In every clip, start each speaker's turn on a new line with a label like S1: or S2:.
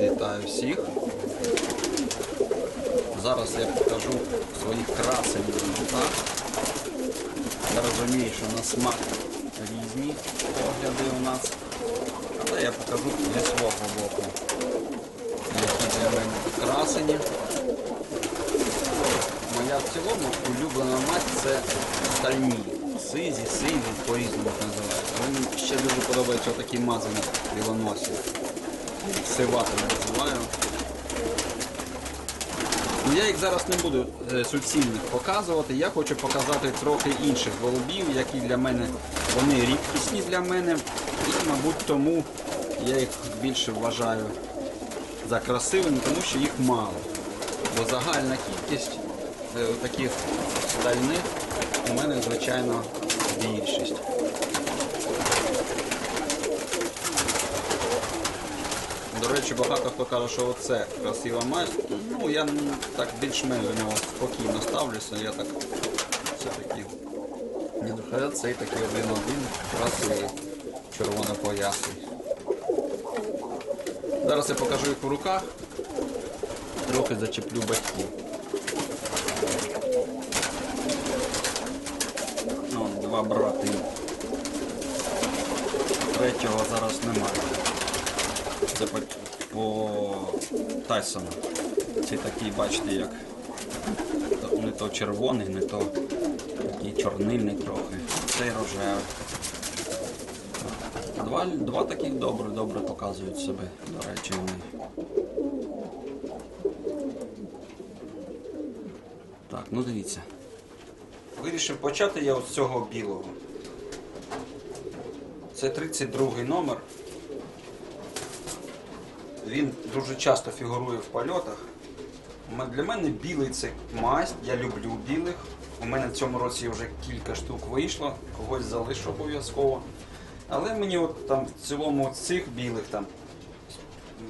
S1: Вітаю всіх. Зараз я покажу своїх красень так. Я розумію, що на смак різні погляди у нас. Але я покажу зі свого боку. Які для мене красені. Моя в цілому улюблена мать це стальні. Сизі, сиві, по-різному називають. Ще дуже подобаються такі мазані білоносі. Сиватими називаю. Ну, я їх зараз не буду е, суцільних показувати. Я хочу показати трохи інших голубів, які для мене вони рідкісні для мене. І, мабуть, тому я їх більше вважаю за красивими, тому що їх мало. Бо загальна кількість е, таких стальних у мене, звичайно, більшість. До речі, багато хто каже, що оце красива мать. Ну, я так більш-менш до нього спокійно ставлюся. Я так все-таки. Ні, ну, цей такий один-один красивий червонопоясний. Зараз я покажу їх в руках. Трохи зачеплю батьків. Ну, два брати. Третього зараз немає. Це по, Тайсону. Це такий, бачите, як не то червоний, не то такий чорнильний трохи. Цей рожевий. Два, два таких добре, добре показують себе, до речі, вони. Так, ну дивіться. Вирішив почати я з цього білого. Це 32 номер. Він дуже часто фігурує в польотах. Для мене білий це масть, я люблю білих. У мене в цьому році вже кілька штук вийшло, когось залишу обов'язково. Але мені от там в цілому цих білих там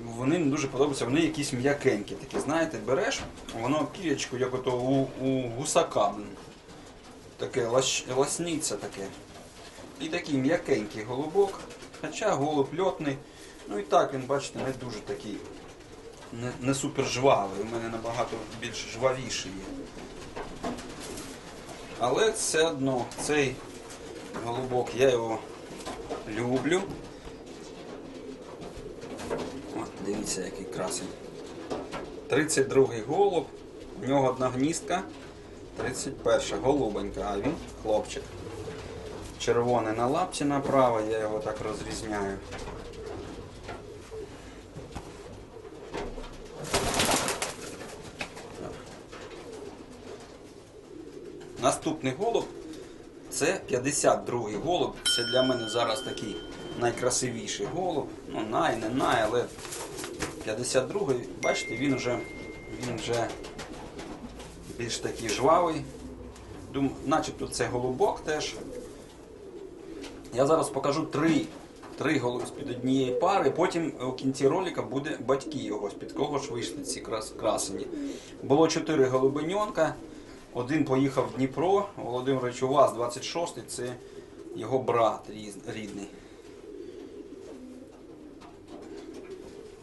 S1: вони не дуже подобаються, вони якісь м'якенькі такі, знаєте, береш, воно пірячку, як ото у, у гусака. Таке лащ, ласниця таке. І такий м'якенький голубок, хоча голуб льотний. Ну і так він, бачите, не дуже такий, не, не супер жвавий. У мене набагато більш жвавіший є. Але все одно цей голубок я його люблю. От, дивіться, який красень. 32-й голуб, у нього одна гніздка, 31 голубенька, а він хлопчик. Червоний на лапці направо, я його так розрізняю. Наступний голуб це 52-й голуб. Це для мене зараз такий найкрасивіший голуб. Ну, най, не най, але 52-й, бачите, він вже, він вже більш такий жвавий. Дум, начебто це голубок теж. Я зараз покажу три, три голуби з-під однієї пари. Потім у кінці ролика буде батьки його, з-під кого ж вийшли ці крас, красені. Було чотири голубеньонка. Один поїхав в Дніпро, Володимир Чувас, 26-й, це його брат рідний.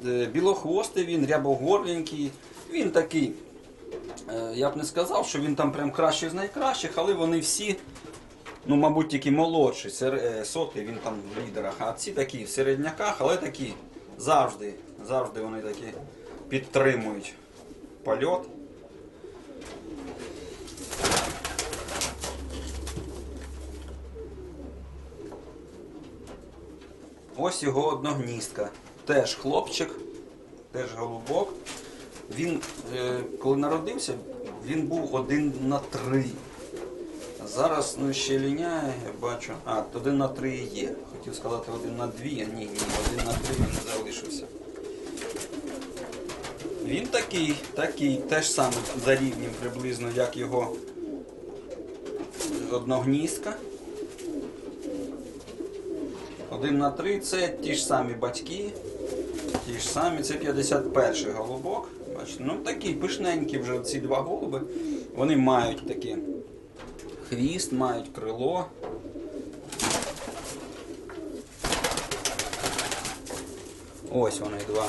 S1: Е, Білохвостий він, рябогорленький. Він такий, е, я б не сказав, що він там прям кращий з найкращих, але вони всі, ну, мабуть, тільки молодші. Е, Сотий він там в лідерах, а ці такі в середняках, але такі завжди, завжди вони такі підтримують польот. Ось його одногністка. Теж хлопчик, теж голубок. Він, е, коли народився, він був один на три. Зараз ну, ще ліняє, я бачу. А, один на три є. Хотів сказати один на дві, а ні, ні, один на три вже залишився. Він такий, такий, теж саме за рівнем приблизно, як його одногнізка. 1 на 3 це ті ж самі батьки, ті ж самі, це 51 голубок. Бачите, ну Такі пишненькі вже ці два голуби. Вони мають такий хвіст, мають крило. Ось вони два.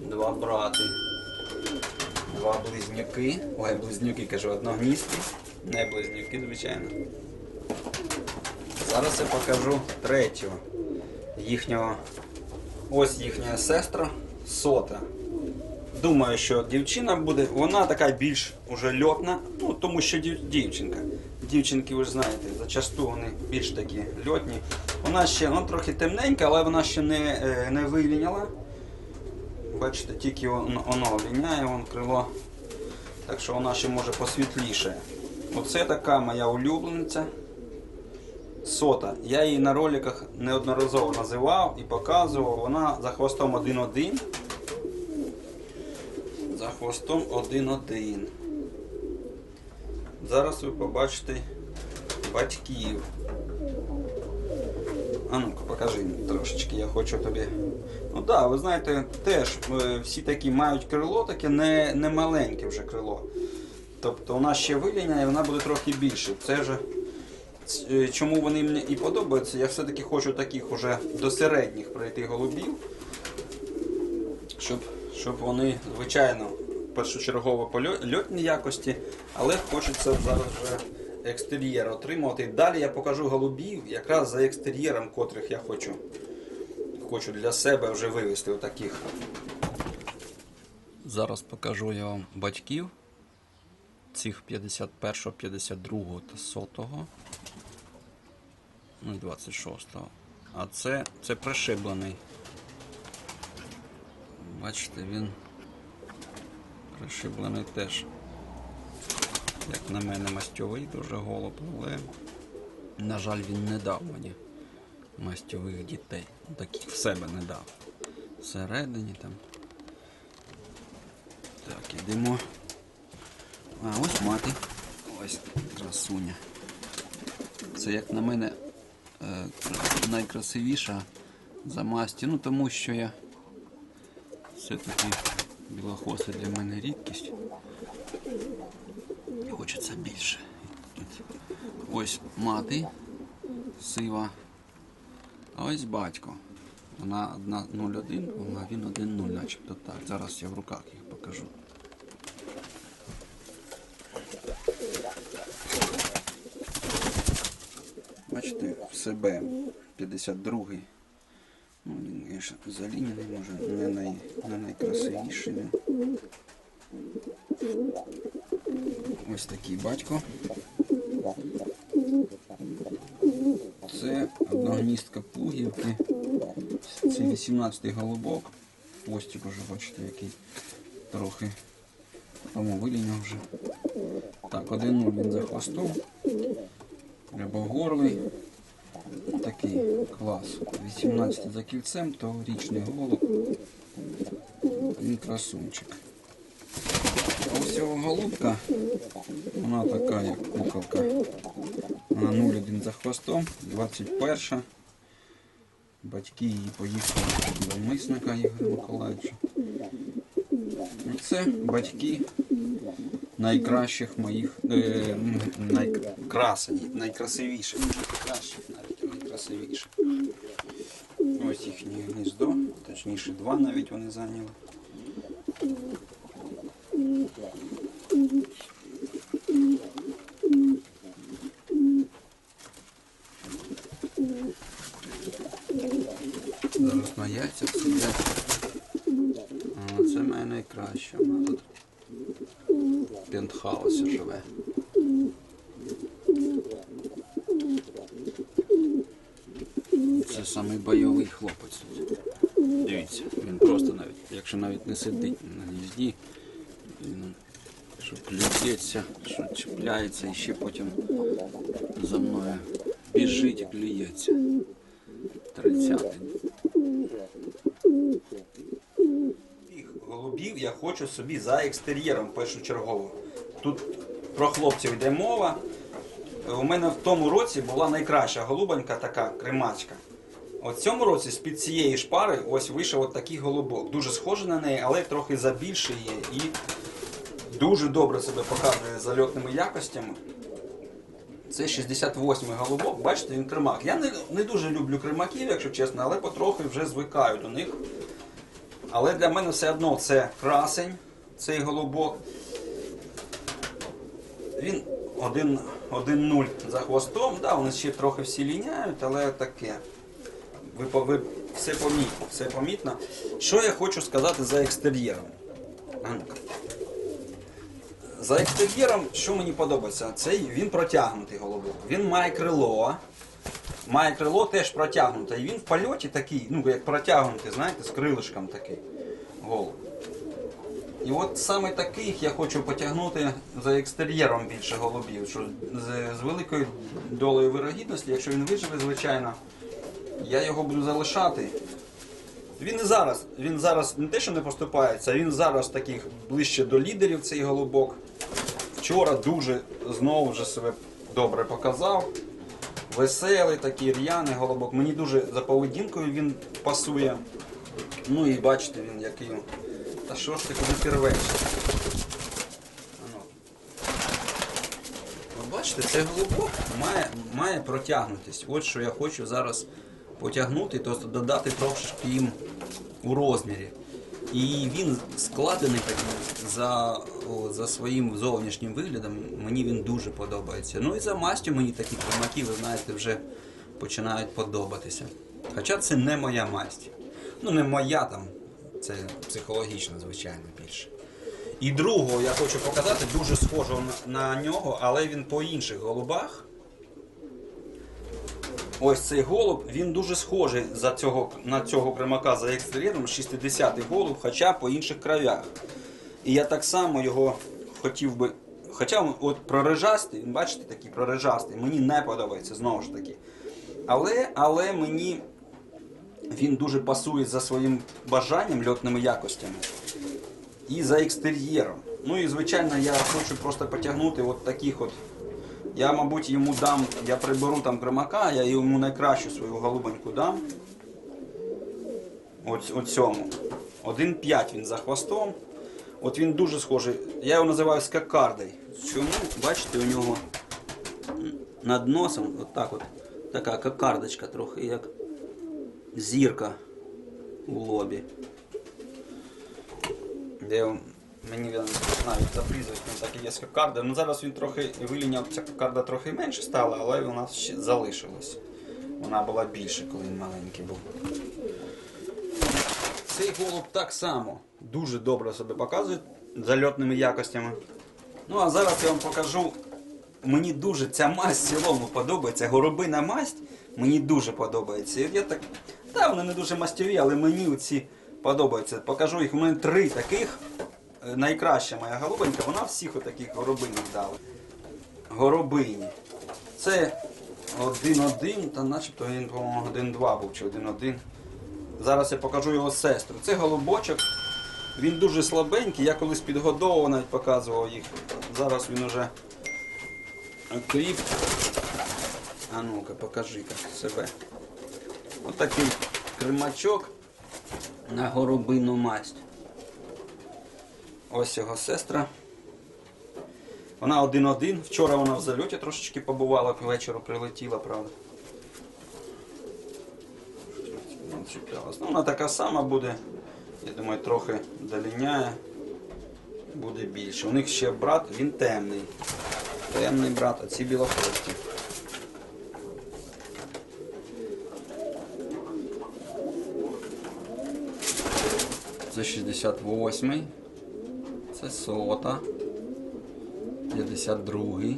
S1: Два брати. Два близнюки. Ой, близнюки кажу, одногністі. Не близнюки, звичайно. Зараз я покажу третього. Їхнього. Ось їхня сестра сота. Думаю, що дівчина буде, вона така більш уже льотна, ну тому що дів- дівчинка. Дівчинки, ви ж знаєте, зачасту вони більш такі льотні. Вона ще ну, трохи темненька, але вона ще не, е, не виліняла. Бачите, тільки воно, воно ліняє, вон крило. Так що вона ще може посвітліше. Оце така моя улюблениця. Сота. Я її на роликах неодноразово називав і показував. Вона за хвостом 1-1. За хвостом 1-1. Зараз ви побачите батьків. А ну-ка, покажи трошечки, я хочу тобі. Ну так, да, ви знаєте, теж е, всі такі мають крило, таке не, не маленьке вже крило. Тобто вона ще виліняє, вона буде трохи більше. Це вже чому вони мені і подобаються, я все-таки хочу таких уже до середніх пройти голубів, щоб, щоб вони, звичайно, першочергово по льо- льотній якості, але хочеться зараз вже екстер'єр отримувати. Далі я покажу голубів якраз за екстер'єром, котрих я хочу, хочу для себе вже вивести отаких. Зараз покажу я вам батьків цих 51, 52 та 100. Ну і 26. А це, це пришиблений. Бачите, він пришиблений теж. Як на мене, мастьовий дуже голуб, але, на жаль, він не дав мені мастьових дітей. Таких в себе не дав. Всередині там. Так, ідемо. А ось мати. Ось красуня. Це, як на мене, е, найкрасивіша за масті. Ну тому що я все-таки білохоси для мене рідкість. І Хочеться більше. Ось мати сива. А ось батько. Вона одна 0,1, а він 1,0, начебто так. Зараз я в руках їх покажу. Бачите, в себе 52-й. Ну, він, звісно, заліняний, може, не, най, не найкрасивіший. він. Ось такий батько. Це одногністка пугівки. Це 18-й голубок. Хвостик уже, бачите, який трохи. Тому виліняв вже. Так, один нуль він за хвостом. Рябогорлий. Такий клас. 18 за кільцем, тогорічний голуб. Він красунчик. А ось цього голубка, вона така, як куколка. Вона 0,1 за хвостом, 21. Батьки її поїхали до мисника Ігоря Миколаївича. Це батьки найкращих моїх, е, найкрасені, найкрасивіших, кращих навіть, найкрасивіших. Ось їхнє гніздо, точніше два навіть вони зайняли. Зараз на яйцях сидять. Це моя найкраща. Вона тут пентхаусі живе. Це самий бойовий хлопець. Дивіться, він просто навіть, якщо навіть не сидить на гнізді, він що клюється, що чіпляється і ще потім за мною біжить і клюється. Тридцятий. Голубів я хочу собі за екстер'єром першочергово. Тут про хлопців йде мова. У мене в тому році була найкраща голубонька така кремачка. От в цьому році з-під цієї шпари ось вийшов от такий голубок. Дуже схожий на неї, але трохи забільший є і дуже добре себе показує зальотними якостями. Це 68-й голубок, бачите, він кримак. Я не, не дуже люблю кримаків, якщо чесно, але потрохи вже звикаю до них. Але для мене все одно це красень, цей голубок. Він 1 1-0 за хвостом, да, вони ще трохи всі ліняють, але таке. Ви, ви все помітно, все помітно. Що я хочу сказати за екстер'єром? За екстер'єром, що мені подобається, цей він протягнутий голубок. Він має крило. Має крило теж протягнуте. І він в польоті такий, ну як протягнутий, знаєте, з крилишком такий голуб. І от саме таких я хочу потягнути за екстер'єром більше голубів. Що з, з великою долею вирогідності, якщо він виживе, звичайно, я його буду залишати. Він і зараз, він зараз не те, що не поступається, він зараз таких ближче до лідерів цей голубок. Вчора дуже знову вже себе добре показав. Веселий такий р'яний голубок. Мені дуже за поведінкою він пасує. Ну і бачите він який. Та що ти куди ти. Ви бачите, цей голубок має, має протягнутись. От що я хочу зараз потягнути, тобто додати трошки їм у розмірі. І він складений такий за, о, за своїм зовнішнім виглядом. Мені він дуже подобається. Ну і за мастю мені такі примаки, ви знаєте, вже починають подобатися. Хоча це не моя масть. Ну, не моя там, це психологічно, звичайно, більше. І другого я хочу показати, дуже схожого на, нього, але він по інших голубах. Ось цей голуб, він дуже схожий за цього, на цього кримака за екстер'єром, 60-й голуб, хоча по інших краях. І я так само його хотів би. Хоча от прорижастий, бачите, такий прорижастий, мені не подобається знову ж таки. Але, але мені він дуже пасує за своїм бажанням, льотними якостями і за екстер'єром. Ну і звичайно, я хочу просто потягнути от таких от. Я, мабуть, йому дам, я приберу там кримака, я йому найкращу свою голубеньку дам. От, от цьому. 1,5 він за хвостом. От він дуже схожий. Я його називаю скакардой. Чому? Бачите, у нього над носом от так от, така кокардочка трохи, як зірка у лобі. Де мені він навіть за прізвиськом так і є кокарда. Ну зараз він трохи виліняв, ця кокарда трохи менше стала, але вона ще залишилась. Вона була більше, коли він маленький був. Цей голуб так само дуже добре себе показує за льотними якостями. Ну а зараз я вам покажу. Мені дуже ця масть в цілому подобається. Горобина масть мені дуже подобається. Я так, та вони не дуже мастєві, але мені ці подобаються. Покажу їх. У мене три таких. Е, Найкраща моя голубенька, вона всіх отаких горобинів дала. Горобині. Це один-один, та начебто він, по-моєму, один-два був чи один-один. Зараз я покажу його сестру. Це голубочок. Він дуже слабенький, я колись підгодовував, навіть показував їх. Зараз він уже кріп. А ну-ка, покажи-ка себе. Отакий кримачок на горобину масть. Ось його сестра. Вона один-один. Вчора вона в зальоті трошечки побувала, к вечору прилетіла, правда. Ну, вона така сама буде. Я думаю, трохи доліняє. Буде більше. У них ще брат, він темний. Темний брат, а ці білохвості. Це 68-й. Це сота. 52-й.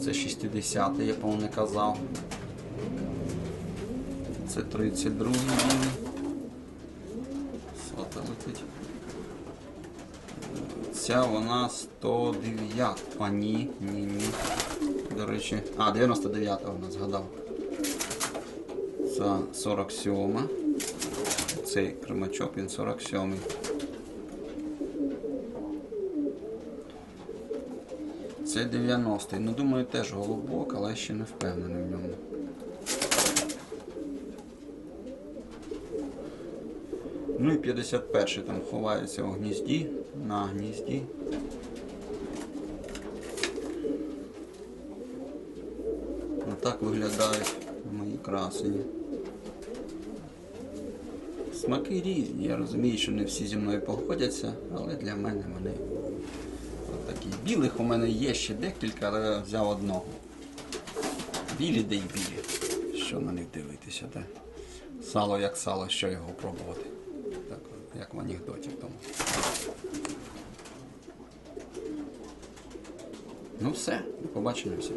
S1: Це 60-й, я по-моєму не казав. Це 32-й білий. Сота летить. Ця вона 109. А ні, ні, ні. До речі. А, 99 вона згадав. Це 47. Цей кримачок, він 47. Це 90-й. Ну, думаю, теж голубок, але ще не впевнений в ньому. Ну і 51-й там ховається у гнізді, на гнізді. так виглядають мої красені. Смаки різні. Я розумію, що не всі зі мною погодяться, але для мене вони такі. Білих у мене є ще декілька, але я взяв одного. Білі де й білі. Що на них дивитися, де? Сало як сало, що його пробувати. Так, як в анекдоті тому. Ну все, до побачення всім.